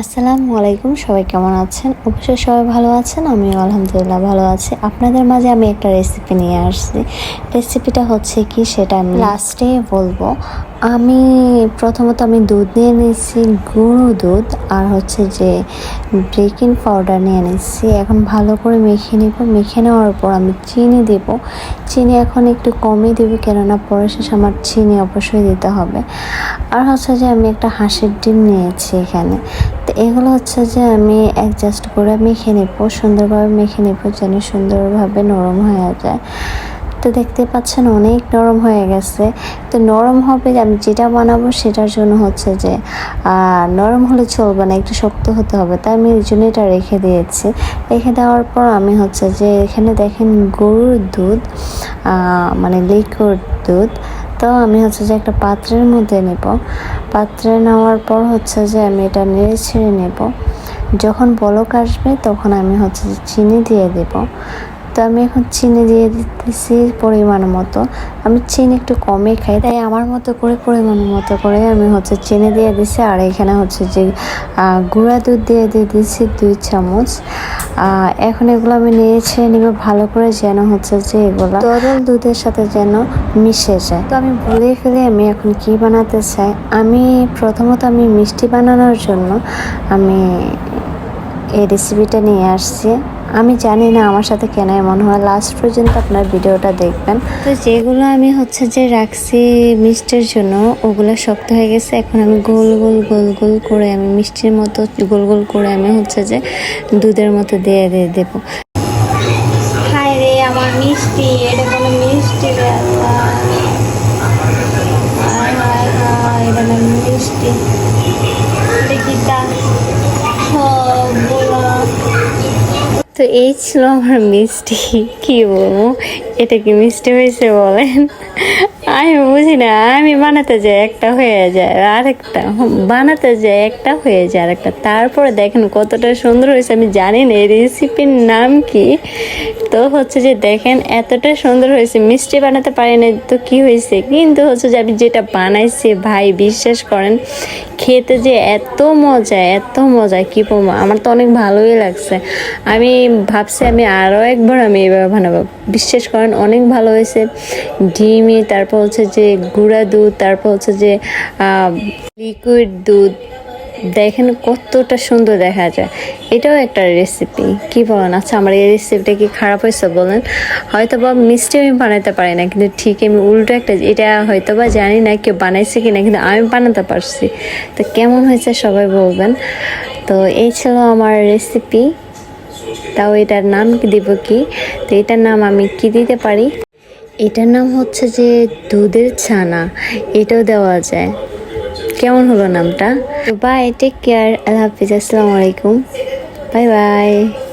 আসসালামু আলাইকুম, সবাই কেমন আছেন? অবশ্যই সবাই ভালো আছেন, আমিও আলহামদুলিল্লাহ ভালো আছি। আপনাদের মাঝে আমি একটা রেসিপি নিয়ে আসছি। রেসিপিটা হচ্ছে কি সেটা আমি লাস্টে বলব আমি প্রথমত আমি দুধ নিয়ে নিয়েছি গুঁড়ো দুধ, আর হচ্ছে যে বেকিং পাউডার নিয়ে নিচ্ছি এখন ভালো করে মেখে নেব। মেখে নেওয়ার পর আমি চিনি দেব। চিনি এখন একটু কমই দেবো, কেননা পরে শেষ আমার চিনি অবশ্যই দিতে হবে। আর হচ্ছে যে আমি একটা হাঁসের ডিম নিয়েছি এখানে। তো এগুলো হচ্ছে যে আমি অ্যাডজাস্ট করে মেখে নেব, সুন্দরভাবে মেখে নেব, যেন সুন্দরভাবে নরম হয়ে যায়। তো দেখতে পাচ্ছেন অনেক নরম হয়ে গেছে। তো নরম হবে আমি যেটা বানাবো সেটার জন্য হচ্ছে যে নরম হলে চলবে না, একটু শক্ত হতে হবে। তাই আমি এই জন্য এটা রেখে দিয়েছি। রেখে দেওয়ার পর আমি হচ্ছে যে, এখানে দেখেন গরুর দুধ মানে লিকুইড দুধ। তো আমি হচ্ছে যে একটা পাত্রের মধ্যে নেব। পাত্রে নেওয়ার পর হচ্ছে যে আমি এটা নেড়ে ছেড়ে নেব। যখন বলক আসবে তখন আমি হচ্ছে যে চিনি দিয়ে দেব। তো আমি এখন চিনি দিয়ে দিতেছি পরিমাণ মতো। আমি চিনি একটু কমে খাই, তাই আমার মতো করে পরিমাণ মতো করে আমি হচ্ছে চিনি দিয়ে দিছি, আর এখানে হচ্ছে যে গুঁড়া দুধ দিয়ে দিয়ে দিচ্ছি দুই চামচ। এখন এগুলো আমি নিয়েছে নিব ভালো করে যেন হচ্ছে যে এগুলো তরল দুধের সাথে যেন মিশে যায়। তো আমি ভুলে ফেলে আমি এখন কি বানাতে চাই? আমি প্রথমত আমি মিষ্টি বানানোর জন্য আমি এই রেসিপিটা নিয়ে আসছি। আমি জানি না আমার সাথে কেন এমন হয়। লাস্ট পর্যন্ত আপনার ভিডিওটা দেখবেন। তো যেগুলো আমি হচ্ছে যে রাখছি মিষ্টির জন্য ওগুলো শক্ত হয়ে গেছে। এখন আমি গোল গোল গোল গোল করে আমি মিষ্টির মতো গোল গোল করে আমি হচ্ছে যে দুধের মতো দিয়ে দিয়ে দেবো। হায় রে আমার মিষ্টি এটা কোনো মিষ্টি হায় হায় হায় এটা মিষ্টি। দেখি তো এই ছিল আমার মিষ্টি। কি বলব? এটা কি মিষ্টি হয়েছে বলেন? আমি বুঝি না, আমি বানাতে যাই, একটা হয়ে যায়। আর একটা বানাতে যাই, একটা হয়ে যায় আর একটা তারপরে দেখেন কতটা সুন্দর হয়েছে, আমি জানি না, এই রেসিপির নাম কি। তো হচ্ছে যে দেখেন, এতটা সুন্দর হয়েছে, মিষ্টি বানাতে পারি না তো কি হয়েছে? কিন্তু হচ্ছে যে আমি যেটা বানাইছি, ভাই, বিশ্বাস করেন, খেতে যে এত মজা এত মজা, কি বলব, আমার তো অনেক ভালোই লাগছে। আমি ভাবছি আমি আরও একবার আমি এভাবে বানাবো। বিশ্বাস করেন, অনেক ভালো হয়েছে। ডিমি তারপর হচ্ছে যে গুঁড়া দুধ, তারপর হচ্ছে যে লিকুইড দুধ। দেখেন কতটা সুন্দর দেখা যায়। এটাও একটা রেসিপি কি বলেন? আচ্ছা আমার এই রেসিপিটা কি খারাপ হয়েছে বলেন? হয়তো বা মিষ্টি আমি বানাতে পারি না, কিন্তু ঠিক আমি উল্টো একটা, এটা হয়তো বা জানি না কেউ বানাইছে কি না কিন্তু আমি বানাতে পারছি। তো কেমন হয়েছে সবাই বলবেন। তো এই ছিল আমার রেসিপি তাও এটার নাম কি দিব কি? তো এটার নাম আমি কি দিতে পারি? এটার নাম হচ্ছে যে দুধের ছানা। এটাও দেওয়া যায়। কেমন হলো নামটা? তো বাই টেক কেয়ার আল্লাহ হাফিজ, আসসালামু আলাইকুম। Bye bye